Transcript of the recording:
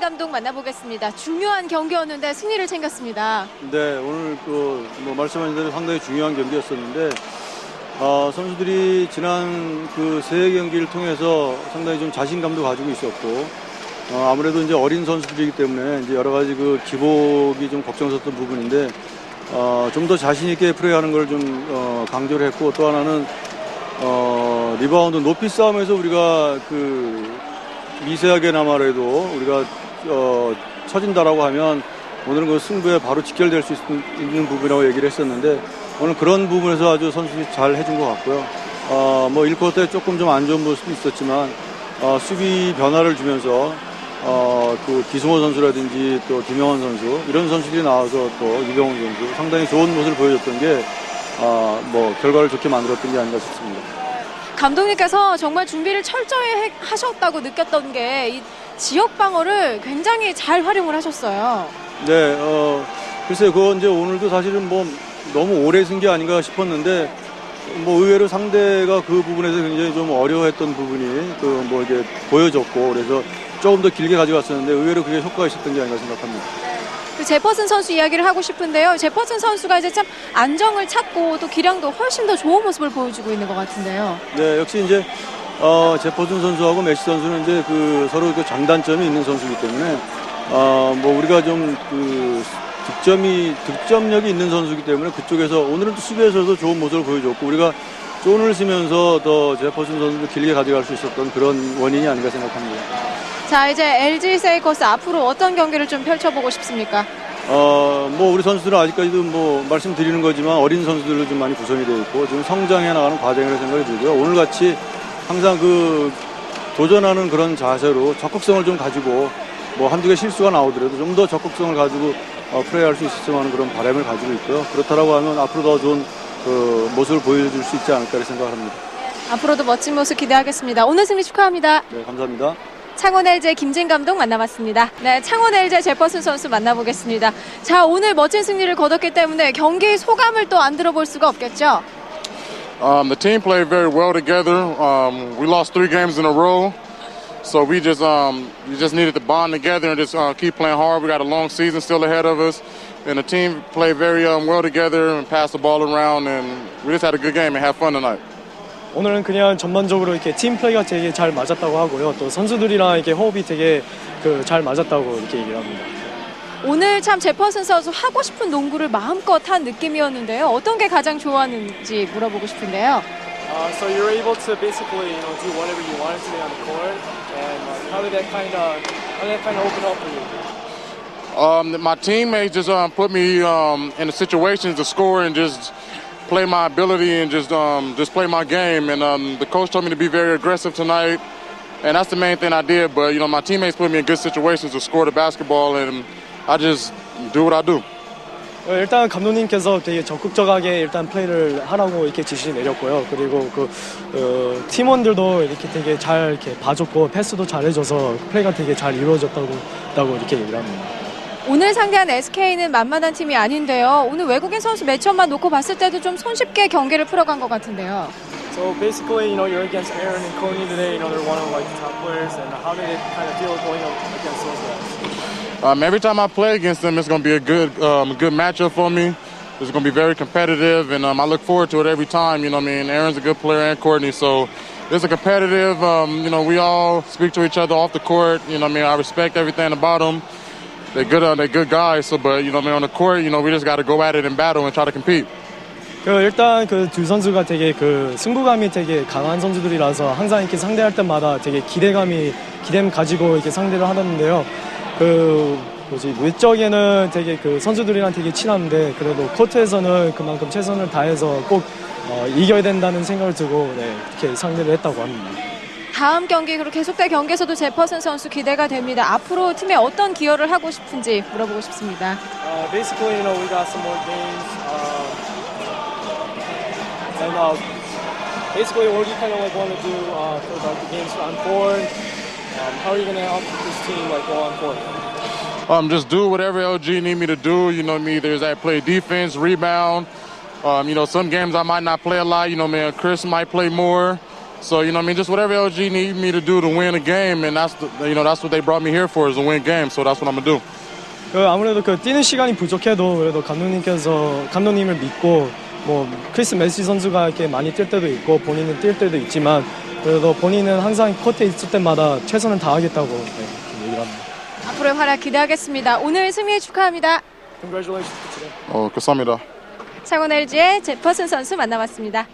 감독 만나보겠습니다. 중요한 경기였는데 승리를 챙겼습니다. 네, 오늘 그뭐 말씀하신 대로 상당히 중요한 경기였었는데 어, 선수들이 지난 그 세 경기를 통해서 상당히 좀 자신감도 가지고 있었고 어, 아무래도 이제 어린 선수들이기 때문에 이제 여러 가지 그 기복이 좀 걱정스럽던 부분인데 어, 좀 더 자신 있게 플레이하는 걸좀 어, 강조를 했고 또 하나는 어, 리바운드 높이 싸움에서 우리가 그 미세하게나마라도 우리가 어, 처진다라고 하면 오늘은 그 승부에 바로 직결될 수 있- 있는 부분이라고 얘기를 했었는데 오늘 그런 부분에서 아주 선수들이 잘 해준 것 같고요. 어, 뭐 1쿼터 때 조금 좀 안 좋은 모습도 있었지만 어, 수비 변화를 주면서 어, 그 기승호 선수라든지 또 김영원 선수 이런 선수들이 나와서 또 이병훈 선수 상당히 좋은 모습을 보여줬던 게 어, 뭐 결과를 좋게 만들었던 게 아닌가 싶습니다. 감독님께서 정말 준비를 철저히 해- 하셨다고 느꼈던 게 이 지역 방어를 굉장히 잘 활용을 하셨어요. 네, 어, 글쎄요, 그거 이제 오늘도 사실은 뭐 너무 오래 쓴 게 아닌가 싶었는데, 뭐 의외로 상대가 그 부분에서 굉장히 좀 어려워했던 부분이 그 뭐 이게 보여졌고, 그래서 조금 더 길게 가져갔었는데 의외로 그게 효과가 있었던 게 아닌가 생각합니다. 그 제퍼슨 선수 이야기를 하고 싶은데요. 제퍼슨 선수가 이제 참 안정을 찾고 또 기량도 훨씬 더 좋은 모습을 보여주고 있는 것 같은데요. 네, 역시 이제 어, 제퍼슨 선수하고 메시 선수는 이제 그 서로 그 장단점이 있는 선수이기 때문에 어, 뭐 우리가 좀그 득점이 득점력이 있는 선수이기 때문에 그쪽에서 오늘은 또 수비에서도 좋은 모습을 보여줬고 우리가 존을 쓰면서 더 제퍼슨 선수를 길게 가져갈 수 있었던 그런 원인이 아닌가 생각합니다. 자, 이제 LG 세이커스 앞으로 어떤 경기를 좀 펼쳐보고 싶습니까? 어, 뭐 우리 선수들은 아직까지도 뭐 말씀드리는 거지만 어린 선수들로 좀 많이 구성이 되어 있고 지금 성장해 나가는 과정이라고 생각이 들고요. 오늘 같이 항상 그 도전하는 그런 자세로 적극성을 좀 가지고 뭐 한두 개 실수가 나오더라도 좀 더 적극성을 가지고 어, 플레이할 수 있었으면 하는 그런 바람을 가지고 있고요. 그렇다라고 하면 앞으로 더 좋은 그 모습을 보여줄 수 있지 않을까 생각을 합니다. 앞으로도 멋진 모습 기대하겠습니다. 오늘 승리 축하합니다. 네, 감사합니다. 창원 LG 김진 감독 만나봤습니다. 네, 창원 LG 제퍼슨 선수 만나보겠습니다. 자, 오늘 멋진 승리를 거뒀기 때문에 경기 소감을 또 안 들어볼 수가 없겠죠? Um, the team played very well together. Um, we lost three games in a row, so we just um, we just needed to bond together and just uh, keep playing hard. We got a long season still ahead of us, and the team played very um, well together and passed the ball around, and we just had a good game and had fun tonight. 오늘은 그냥 전반적으로 이렇게 팀 플레이가 되게 잘 맞았다고 하고요. 또 선수들이랑 이렇게 호흡이 되게 그 잘 맞았다고 이렇게 얘기를 합니다. 오늘 참 제퍼슨 선수 하고 싶은 농구를 마음껏 한 느낌이었는데요. 어떤 게 가장 좋았는지 물어보고 싶은데요. Uh, so you're able to basically, you know, do whatever you wanted today on the court, and like, how did that kind of, how did that kind of open up for you? Um, my teammates just um, put me um, in the situations to score and just play my ability and just um, just play my game. And um, the coach told me to be very aggressive tonight, and that's the main thing I did. But you know, my teammates put me in good situations to score the basketball, and I just do what I do. 어, 일단 감독님께서 되게 적극적하게 일단 플레이를 하라고 이렇게 지시 내렸고요. 그리고 그 어, 팀원들도 이렇게 되게 잘 이렇게 봐줬고 패스도 잘해줘서 플레이가 되게 잘 이루어졌다고 이렇게 얘기를 합니다. 오늘 상대한 SK는 만만한 팀이 아닌데요. 오늘 외국인 선수 매치업만 놓고 봤을 때도 좀 손쉽게 경기를 풀어간 것 같은데요. So basically, you know, you're against Aaron and Coney today. You know, they're one of like the top players, and how did it kind of feel going up against those guys? Um, every time I play against them, it's going to be a good um, good matchup for me. It's going to be very competitive, and um, I look forward to it every time. You know, what I mean, Aaron's a good player, and Courtney, so it's a competitive. Um, you know, we all speak to each other off the court. You know, what I mean, I respect everything about them. They're good. Uh, they're good guys. So, but you know, I mean, on the court, you know, we just got to go at it in battle and try to compete. 그 일단 그 두 선수가 되게 그 승부감이 되게 강한 선수들이라서 항상 이렇게 상대할 때마다 되게 기대감이 기대감 가지고 이렇게 상대를 하는데요. 그 뭐지 외적에는 되게 그 선수들이랑 되게 친한데 그래도 코트에서는 그만큼 최선을 다해서 꼭 어, 이겨야 된다는 생각을 두고 네, 이렇게 상대를 했다고 합니다. 다음 경기 그리고 계속될 경기에서도 제퍼슨 선수 기대가 됩니다. 앞으로 팀에 어떤 기여를 하고 싶은지 물어보고 싶습니다. Uh, basically, you know, we got some more games, um, and uh, basically, what do you kind of like want to do uh, for like, the games on forward? Um, how are you going to help this team like go on forward? Um, just do whatever LG need me to do. You know, I mean, there's that play defense, rebound. Um, you know, some games I might not play a lot. You know, man, Chris might play more. So you know, I mean, just whatever LG need me to do to win a game, and that's the, you know that's what they brought me here for is to win games. So that's what I'm gonna do. 그 아무래도 그 뛰는 시간이 부족해도 그래도 감독님께서 감독님을 믿고 뭐 크리스 메시 선수가 이렇게 많이 뛸 때도 있고 본인은 뛸 때도 있지만 그래도 본인은 항상 코트에 있을 때마다 최선을 다하겠다고 네, 얘기를 합니다. 앞으로의 활약 기대하겠습니다. 오늘 승리 축하합니다. Congratulations. Oh, 감사합니다. 창원 LG의 제퍼슨 선수 만나봤습니다.